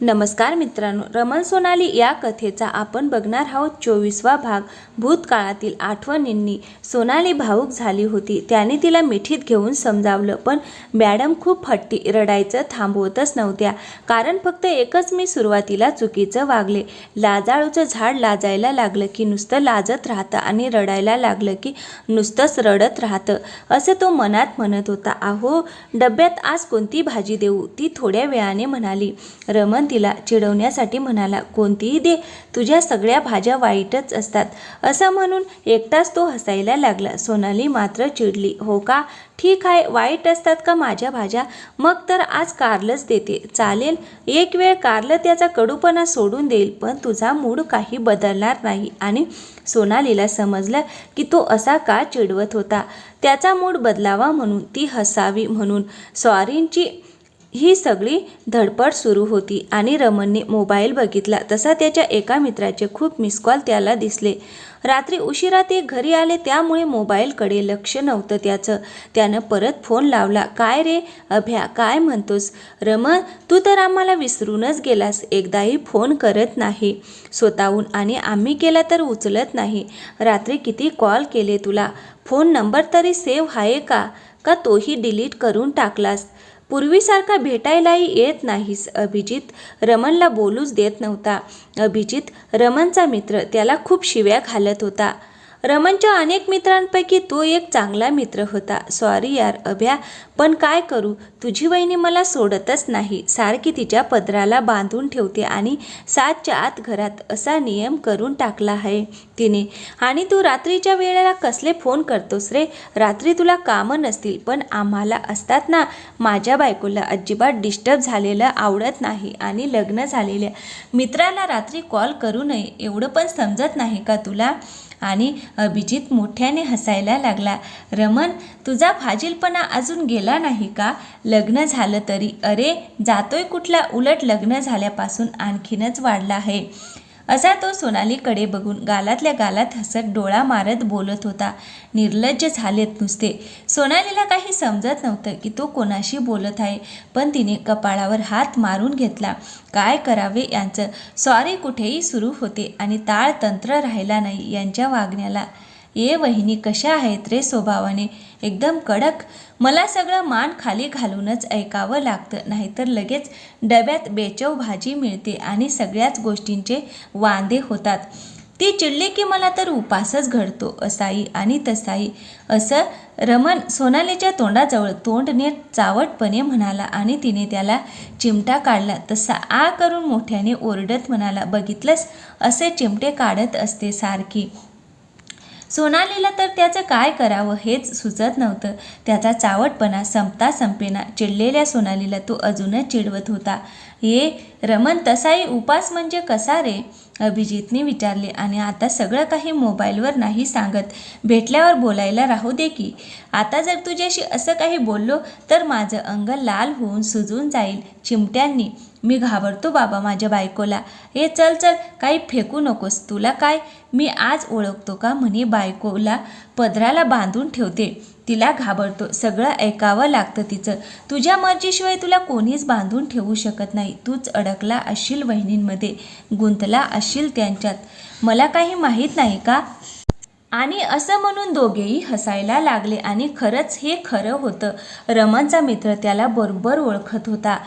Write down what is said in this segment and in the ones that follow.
नमस्कार मित्रांनो रमण सोनाली या कथेचा आपण बघणार आहोत. चोवीसवा भाग भूतकाळातील आठवणींनी सोनाली भावूक झाली होती. त्याने तिला मिठीत घेऊन समजावलं पण मॅडम खूप हट्टी रडायचं थांबवतच नव्हत्या. कारण फक्त एकच मी सुरुवातीला चुकीचं वागले. लाजाळूचं झाड लाजायला लागलं की नुसतं लाजत राहतं आणि रडायला लागलं की नुसतंच रडत राहतं असं तो मनात म्हणत होता. अहो डब्यात आज कोणती भाजी देऊ? ती थोड्या वेळाने म्हणाली. रमण तिला चिडवण्यासाठी म्हणाला कोणतीही दे तुझ्या सगळ्या भाज्या वाईटच असतात. असं म्हणून एकटाच तो हसायला लागला. सोनाली मात्र चिडली हो का? ठीक आहे वाईट असतात का माझ्या भाज्या? मग तर आज कारलंच देते. चालेल एक वेळ कारलं त्याचा कडूपणा सोडून देईल पण तुझा मूड काही बदलणार नाही. आणि सोनालीला समजलं की तो असा का चिडवत होता. त्याचा मूड बदलावा म्हणून ती हसावी म्हणून. सॉरींची ही सगळी धडपड सुरू होती आणि रमणने मोबाईल बघितला. तसा त्याच्या एका मित्राचे खूप मिस कॉल त्याला दिसले. रात्री उशिरा ते घरी आले त्यामुळे मोबाईलकडे लक्ष नव्हतं त्याचं. त्यानं परत फोन लावला. काय रे अभ्या काय म्हणतोस? रमण तू तर आम्हाला विसरूनच गेलास. एकदाही फोन करत नाही. स्वतःहून आणि आम्ही केला तर उचलत नाही. रात्री किती कॉल केले तुला? फोन नंबर तरी सेव्ह आहे का? का तोही डिलीट करून टाकलास? पूर्वीसारखा भेटायलाही येत नाहीस अभिजित. रमणला बोलूच देत नव्हता. अभिजित रमणचा मित्र त्याला खूप शिव्या घालत होता. रमणच्या अनेक मित्रांपैकी तो एक चांगला मित्र होता. सॉरी यार अभ्या पण काय करू? तुझी वहिनी मला सोडतच नाही. सारखी तिच्या पदराला बांधून ठेवते आणि सातच्या आत घरात असा नियम करून टाकला आहे तिने. आणि तू रात्रीच्या वेळेला कसले फोन करतोस रे? रात्री तुला कामं नसतील पण आम्हाला असतात ना माझ्या बायकोला अजिबात डिस्टर्ब झालेलं आवडत नाही आणि लग्न झालेल्या. मित्राला रात्री कॉल करू नये एवढं पण समजत नाही का तुला? आणि अभिजित मोठ्याने हसायला लागला. रमन तुझा फाजीलपणा अजून गेला नाही का? लग्न झालं तरी. अरे जातोय कुठला? उलट लग्न झाल्यापासून आणखीनच वाढला आहे. असा तो सोनालीकडे बघून गालातल्या गालात हसत डोळा मारत बोलत होता. निर्लज्ज झालेत नुसते. सोनालीला काही समजत नव्हतं की तो कोणाशी बोलत आहे पण तिने कपाळावर हात मारून घेतला. काय करावे यांचं? सॉरी कुठेही सुरू होते आणि ताळ तंत्र राहिला नाही यांच्या वागण्याला ये वहिनी कशा आहेत रे स्वभावाने? एकदम कडक. मला सगळं मान खाली घालूनच ऐकावं लागतं नाहीतर लगेच डब्यात बेचव भाजी मिळते आणि सगळ्याच गोष्टींचे वांदे होतात. ती चिडली की मला तर उपासच घडतो असाई आणि तसाई. असं रमण सोनालीच्या तोंडाजवळ तोंड चावटपणे म्हणाला आणि तिने त्याला चिमटा काढला. तसा आ करून मोठ्याने ओरडत म्हणाला बघितलंस? असे चिमटे काढत असते सारखी. सोनालीला तर त्याचं काय करावं हेच सुचत नव्हतं. त्याचा चावटपणा संपता संपेना चिडलेल्या सोनालीला तो अजूनच चिडवत होता. ये रमन तसाही उपास म्हणजे कसा रे? अभिजितने विचारले. आणि आता सगळं काही मोबाईलवर नाही सांगत. भेटल्यावर बोलायला राहू दे की. आता जर तुझ्याशी असं काही बोललो तर माझं अंग लाल होऊन सुजून जाईल. चिमट्यांनी मी घाबरतो बाबा माझ्या बायकोला. हे चल चल काही फेकू नकोस. तुला काय? मी आज ओळखतो का म्हणे बायकोला? पदराला बांधून ठेवते. तिला घाबरतो. सगळं ऐकावं लागतं तिचं. तुझ्या मर्जीशिवाय तुला कोणीच बांधून ठेवू शकत नाही. तूच अडकला असशील वहिनींमध्ये. गुंतला असशील त्यांच्यात. मला काही माहीत नाही का? आणि असं म्हणून दोघेही हसायला लागले आणि खरंच हे खरं होतं. रमनचा मित्र त्याला बरोबर ओळखत होता.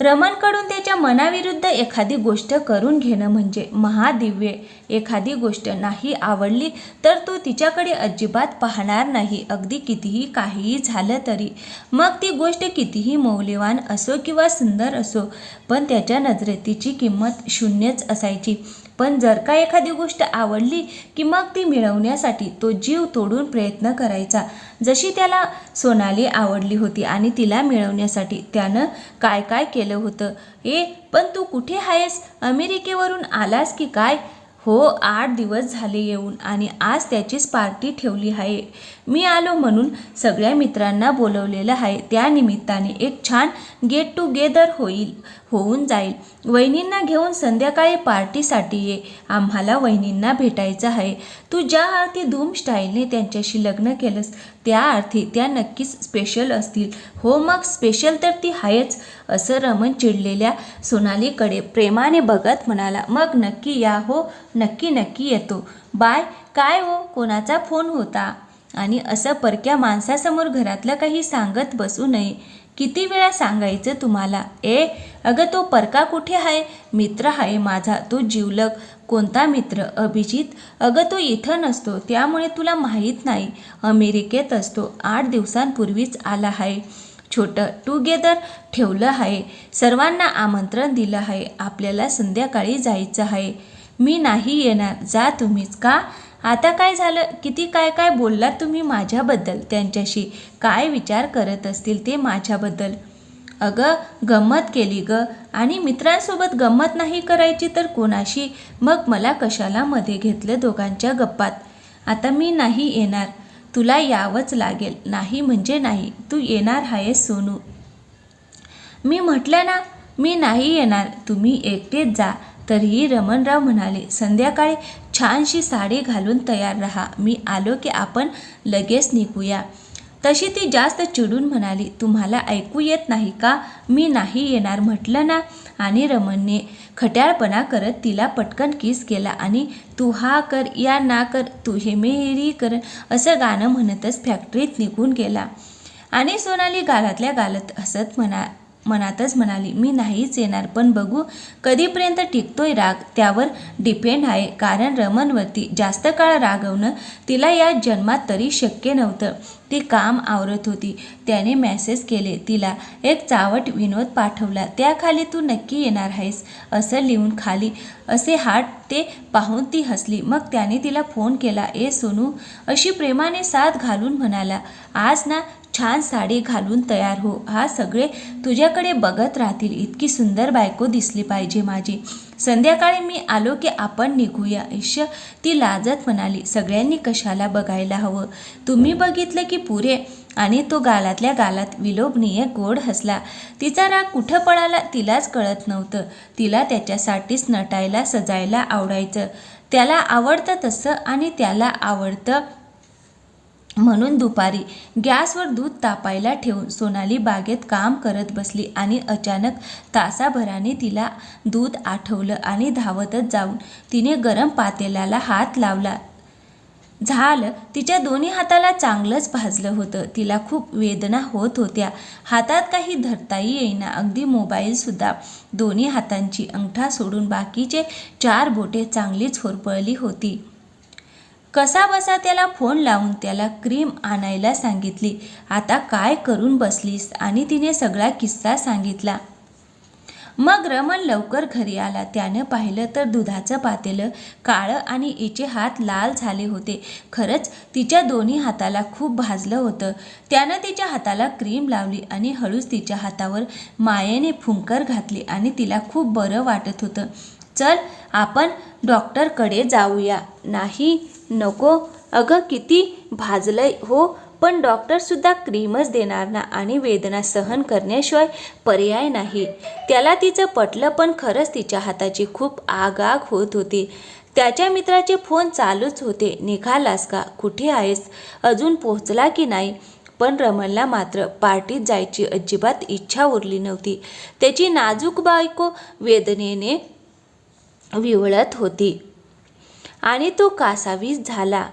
रमणकडून त्याच्या मनाविरुद्ध एखादी गोष्ट करून घेणं म्हणजे महादिव्य. एखादी गोष्ट नाही आवडली तर तो तिच्याकडे अजिबात पाहणार नाही. अगदी कितीही काहीही झालं तरी. मग ती गोष्ट कितीही मौल्यवान असो किंवा सुंदर असो पण त्याच्या नजरेत तिची किंमत शून्यच असायची. पण जर का एखादी गोष्ट आवडली की मग ती मिळवण्यासाठी तो जीव तोडून प्रयत्न करायचा. जशी त्याला सोनाली आवडली होती आणि तिला मिळवण्यासाठी त्यानं काय काय केलं होतं? ए पण तू कुठे आहेस? अमेरिकेवरून आलास की काय? हो आठ दिवस झाले येऊन आणि आज त्याचीच पार्टी ठेवली आहे. मी आलो म्हणून सगळ्या मित्रांना बोलवलेलं आहे. त्यानिमित्ताने एक छान गेट टुगेदर होईल होऊन जाईल. वहिनींना घेऊन संध्याकाळी पार्टीसाठी ये. आम्हाला वहिनींना भेटायचं आहे. तू ज्या अर्थी धूम स्टाईलने त्यांच्याशी लग्न केलंस त्या अर्थी त्या नक्कीच स्पेशल असतील. हो मग स्पेशल तर ती आहेच असं रमण चिडलेल्या सोनालीकडे प्रेमाने बघत म्हणाला. मग नक्की या हो नक्की नक्की येतो. बाय काय हो कोणाचा फोन होता? आणि असं परक्या माणसासमोर घरातलं काही सांगत बसू नये. किती वेळा सांगायचं तुम्हाला? ए अगं तो परका कुठे आहे मित्र आहे माझा तो जीवलक कोणता मित्र? अभिजित? अगं तो इथं नसतो त्यामुळे तुला माहीत नाही. अमेरिकेत असतो आठ दिवसांपूर्वीच आला आहे छोटं टुगेदर ठेवलं आहे सर्वांना आमंत्रण दिलं आहे आपल्याला संध्याकाळी जायचं आहे मी नाही येणार जा तुम्हीच का? आता काय झालं? किती काय काय बोललात तुम्ही माझ्याबद्दल? त्यांच्याशी काय विचार करत असतील ते माझ्याबद्दल? अगं गंमत केली ग. आणि मित्रांसोबत गंमत नाही करायची तर कोणाशी? मग मला कशाला मध्ये घेतलं दोघांच्या गप्पात? आता मी नाही येणार. तुला यावंच लागेल. नाही म्हणजे नाही. तू येणार आहेस सोनू. मी म्हटलं ना मी नाही येणार. तुम्ही एकटेच जा. तरीही रमणराव म्हणाले संध्याकाळी छानशी साडी घालून तयार राहा. मी आलो की आपण लगेच निघूया. तशी ती जास्त चिडून म्हणाली तुम्हाला ऐकू येत नाही का? मी नाही येणार म्हटलं ना? आणि रमणने खट्याळपणा करत तिला पटकन किस केला आणि तू हा कर या ना कर तू हे मेरी कर असं गाणं म्हणतच फॅक्टरीत निघून गेला. आणि सोनाली गालातल्या गालत हसत म्हणा मनातच म्हणाली मी नाहीच येणार पण बघू कधीपर्यंत टिकतोय राग? त्यावर डिपेंड आहे. कारण रमनवरती जास्त काळ रागवणं तिला या जन्मात तरी शक्य नव्हतं. ती काम आवरत होती. त्याने मेसेज केले तिला एक चावट विनोद पाठवला. त्याखाली तू नक्की येणार आहेस असं लिहून खाली. असे हात ते पाहून ती हसली. मग त्याने तिला फोन केला ए सोनू अशी प्रेमाने साथ घालून म्हणाला आज ना छान साडी घालून तयार हो. हा सगळे तुझ्याकडे बघत राहतील. इतकी सुंदर बायको दिसली पाहिजे माझी. संध्याकाळी मी आलो की आपण निघूया. ऐश्य ती लाजत म्हणाली. सगळ्यांनी कशाला बघायला हवं? तुम्ही बघितलं की पुरे. आणि तो गालातल्या गालात विलोभनीय गोड हसला. तिचा राग कुठं पळाला तिलाच कळत नव्हतं. तिला त्याच्यासाठीच नटायला सजायला आवडायचं. त्याला आवडतं तसं आणि त्याला आवडतं म्हणून दुपारी गॅसवर दूध तापायला ठेवून सोनाली बागेत काम करत बसली आणि अचानक तासाभराने तिला दूध आठवलं आणि धावतच जाऊन तिने गरम पातेल्याला हात लावला. झालं तिच्या दोन्ही हाताला चांगलंच भाजलं होतं. तिला खूप वेदना होत होत्या. हातात काही धरताही येईना. अगदी मोबाईलसुद्धा दोन्ही हातांची अंगठा सोडून बाकीचे चार बोटे चांगलीच होरपळली होती. कसा बसा त्याला फोन लावून त्याला क्रीम आणायला सांगितली. आता काय करून बसलीस? आणि तिने सगळा किस्सा सांगितला. मग रमण लवकर घरी आला. त्यानं पाहिलं तर दुधाचं पातेलं काळं आणि इचे हात लाल झाले होते. खरंच तिच्या दोन्ही हाताला खूप भाजलं होतं. त्यानं तिच्या हाताला क्रीम लावली आणि हळूच तिच्या हातावर मायेने फुंकर घातली आणि तिला खूप बरं वाटत होतं. चल आपण डॉक्टरकडे जाऊया. नाही नको. अगं किती भाजलंय हो पण डॉक्टरसुद्धा क्रीमच देणार ना आणि वेदना सहन करण्याशिवाय पर्याय नाही. त्याला तिचं पटलं पण खरंच तिच्या हाताची खूप आगाग होत होती. त्याच्या मित्राचे फोन चालूच होते. निघालास का? कुठे आहेस? अजून पोहोचला की नाही? पण रमणला मात्र पार्टीत जायची अजिबात इच्छा उरली नव्हती. त्याची नाजूक बायको वेदनेने विवळत होती. आणि तो कासावीस झाला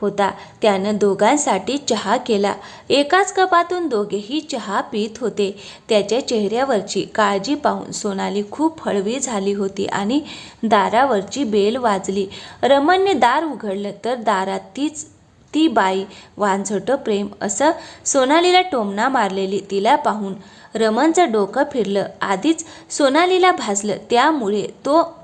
होता. त्यानं दोघांसाठी चहा केला. एकाच कपातून दोघेही चहा पित होते. त्याच्या चेहऱ्यावरची काळजी पाहून सोनाली खूप हळवी झाली होती आणि दारावरची बेल वाजली. रमणने दार उघडलं तर दारात तीच ती बाई वांझटं प्रेम असं सोनालीला टोमणा मारलेली तिला पाहून रमणचं डोकं फिरलं. आधीच सोनालीला भाजलं त्यामुळे तो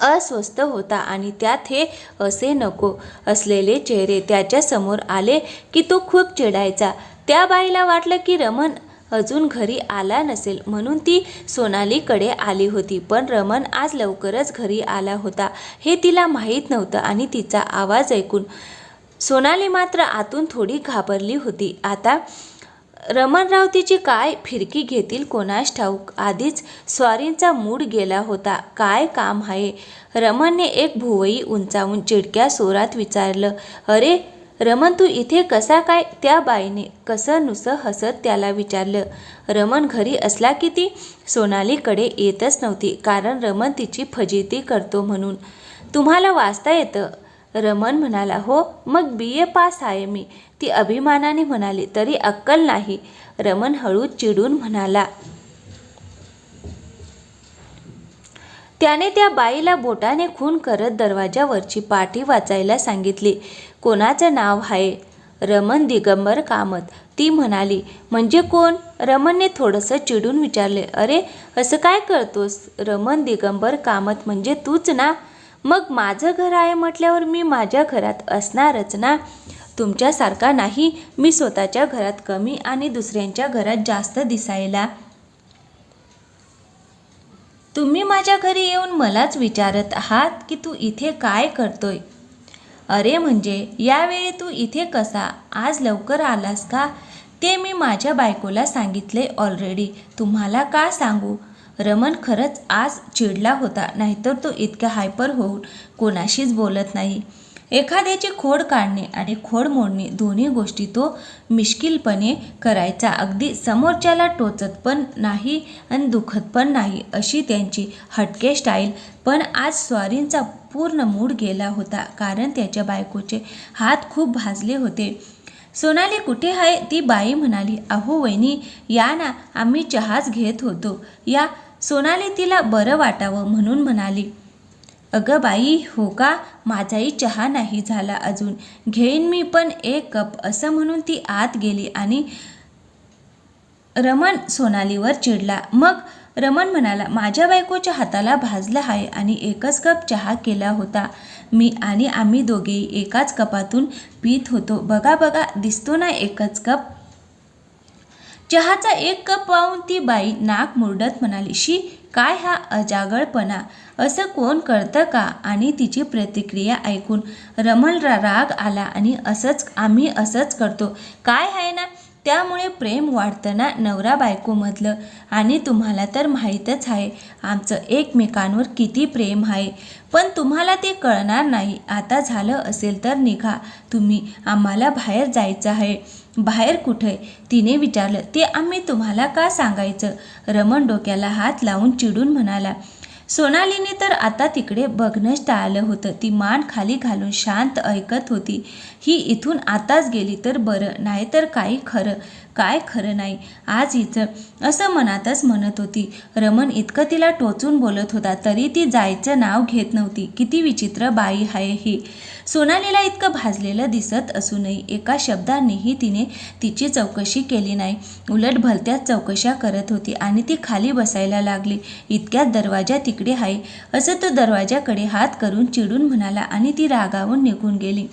अस्वस्थ होता आणि त्यात हे असे नको असलेले चेहरे त्याच्यासमोर आले की तो खूप चिडायचा. त्या बाईला वाटलं की रमण अजून घरी आला नसेल म्हणून ती सोनालीकडे आली होती. पण रमण आज लवकरच घरी आला होता. हे तिला माहीत नव्हतं आणि तिचा आवाज ऐकून सोनाली मात्र आतून थोडी घाबरली होती. आता रमणरावतीची काय फिरकी घेतील कोणास ठाऊक? आधीच स्वारींचा मूड गेला होता. काय काम आहे? रमणने एक भुवई उंचावून चिडक्या सोरात विचारलं अरे रमण तू इथे कसा काय त्या बाईने कसं नुसं हसत त्याला विचारलं? रमण घरी असला की ती सोनालीकडे येतच नव्हती कारण रमण तिची फजिती करतो म्हणून. तुम्हाला वाचता येतं? रमण म्हणाला हो मग बी ए पास आहे मी. ती अभिमानाने म्हणाली तरी अक्कल नाही. रमण हळू चिडून म्हणाला त्याने त्या बाईला बोटाने खून करत दरवाजावरची पाठी वाचायला सांगितली. कोणाचं नाव आहे? रमण दिगंबर कामत. ती म्हणाली म्हणजे कोण? रमणने थोडंसं चिडून विचारले अरे असं काय करतोस? रमण दिगंबर कामत म्हणजे तूच ना? मग माझं घर आहे म्हटल्यावर मी माझ्या घरात असणारच ना? तुमच्यासारखा नाही. मी स्वतःच्या घरात कमी आणि दुसऱ्यांच्या घरात जास्त दिसायला. तुम्ही माझ्या घरी येऊन मलाच विचारत आहात की तू इथे काय करतोय? अरे म्हणजे यावेळी तू इथे कसा? आज लवकर आलास का? ते मी माझ्या बायकोला सांगितले ऑलरेडी तुम्हाला का सांगू? रमण खरंच आज चिडला होता नाहीतर तो इतक्या हायपर होऊन कोणाशीच बोलत नाही. एखाद्याची खोड काढणे आणि खोड मोडणे दोन्ही गोष्टी तो मिश्किलपणे करायचा. अगदी समोरच्याला टोचत पण नाही आणि दुखत पण नाही अशी त्यांची हटके स्टाईल पण आज स्वारींचा पूर्ण मूड गेला होता कारण त्याच्या बायकोचे हात खूप भाजले होते. सोनाली कुठे आहे? ती बाई म्हणाली अहो वहिनी या ना आम्ही चहाच घेत होतो. या सोनाली तिला बरं वाटावं म्हणून म्हणाली अगं बाई हो का? माझाही चहा नाही झाला अजून. घेईन मी पण एक कप असं म्हणून ती आत गेली आणि रमण सोनालीवर चिडला. मग रमण म्हणाला माझ्या बायकोच्या हाताला भाजलं आहे आणि एकच कप चहा केला होता. मी आणि आम्ही दोघेही एकाच कपातून पित होतो. बघा बघा दिसतो ना एकच कप? चहाचा एक कप पाहून ती बाई नाक मुरडत म्हणाली शी काय हा अजागळपणा? असं कोण करतं का? आणि तिची प्रतिक्रिया ऐकून रमणला राग आला आणि असंच आम्ही असंच करतो. काय आहे ना? त्यामुळे प्रेम वाढतं ना नवरा बायकोमधलं आणि तुम्हाला तर माहीतच आहे आमचं एकमेकांवर किती प्रेम आहे. पण तुम्हाला ते कळणार नाही. आता झालं असेल तर निघा. तुम्ही आम्हाला बाहेर जायचं आहे. बाहेर कुठे? तिने विचारलं ते आम्ही तुम्हाला का सांगायचं? रमण डोक्याला हात लावून चिडून म्हणाला सोनालीने तर आता तिकडे बघणंच टाळलं होतं. ती मान खाली घालून शांत ऐकत होती. ही इथून आताच गेली तर बरं नाहीतर काही खरं. काय खरं नाही. आज इथं. असं मनातच म्हणत होती. रमण इतकं तिला टोचून बोलत होता तरी ती जायचं नाव घेत नव्हती. किती विचित्र बाई आहे ही. सोनालीला इतकं भाजलेलं दिसत असूनही एका शब्दानेही तिने तिची चौकशी केली नाही. उलट भलत्याच चौकशा करत होती आणि ती खाली बसायला लागली. इतक्यात दरवाजा तिकडे आहे. असं तो दरवाजाकडे हात करून चिडून म्हणाला आणि ती रागावून निघून गेली.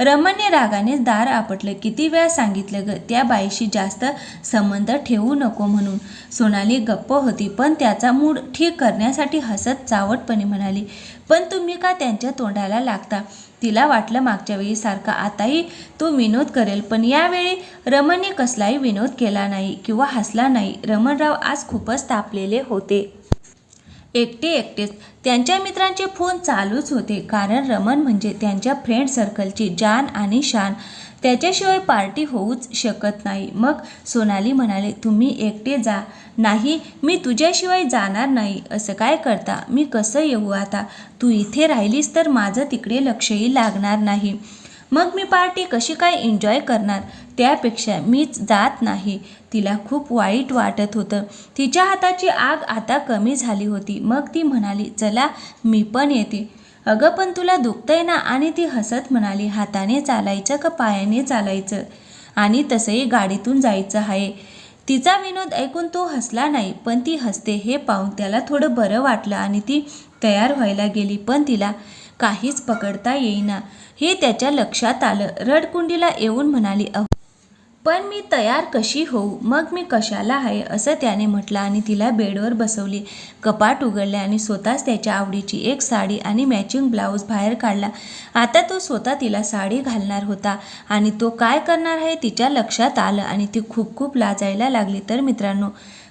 रमणने रागाने दार आपटलं. किती वेळा सांगितलं ग त्या बाईशी जास्त संबंध ठेवू नको म्हणून. सोनाली गप्प होती पण त्याचा मूड ठीक करण्यासाठी हसत चावटपणे म्हणाली पण तुम्ही का त्यांच्या तोंडाला लागता? तिला वाटलं मागच्या वेळी सारखा आताही तो विनोद करेल पण यावेळी रमणने कसलाही विनोद केला नाही किंवा हसला नाही. रमणराव आज खूपच तापलेले होते. एकटे एकटेच. त्यांच्या मित्रांचे फोन चालूच होते. कारण रमण म्हणजे त्यांच्या फ्रेंड सर्कलची जान आणि शान. त्याच्याशिवाय पार्टी होऊच शकत नाही. मग सोनाली म्हणाले तुम्ही एकटे जा. नाही मी तुझ्याशिवाय जाणार नाही. असं काय करता? मी कसं येऊ आता? तू इथे राहिलीस तर माझं तिकडे लक्षही लागणार नाही. मग मी पार्टी कशी काय एन्जॉय करणार? त्यापेक्षा मीच जात नाही. तिला खूप वाईट वाटत होतं. तिच्या हाताची आग आता कमी झाली होती. मग ती म्हणाली चला मी पण येते. अगं पण तुला दुखतंय ना? आणि ती हसत म्हणाली हाताने चालायचं का पायाने चालायचं? आणि तसंही गाडीतून जायचं आहे. तिचा विनोद ऐकून तो हसला नाही पण ती हसते हे पाहून त्याला थोडं बरं वाटलं आणि ती तयार व्हायला गेली. पण तिला काहीच पकडता येईना. हे त्याच्या लक्षात आलं. रडकुंडीला येऊन म्हणाली अहो पण मी तयार कशी होऊ? मग मी कशाला आहे? असं त्याने म्हटलं आणि तिला बेडवर बसवली. कपाट उघडले आणि स्वतःच त्याच्या आवडीची एक साडी आणि मॅचिंग ब्लाऊज बाहेर काढला. आता तो स्वतः तिला साडी घालणार होता आणि तो काय करणार आहे तिच्या लक्षात आलं आणि ती खूप खूप लाजायला लागली. तर मित्रांनो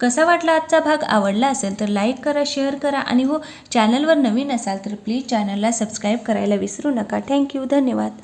कसा वाटला आजचा भाग? आवडला असेल तर लाईक करा शेअर करा आणि हो चॅनलवर नवीन असाल तर प्लीज चॅनलला सबस्क्राईब करायला विसरू नका. थँक्यू धन्यवाद.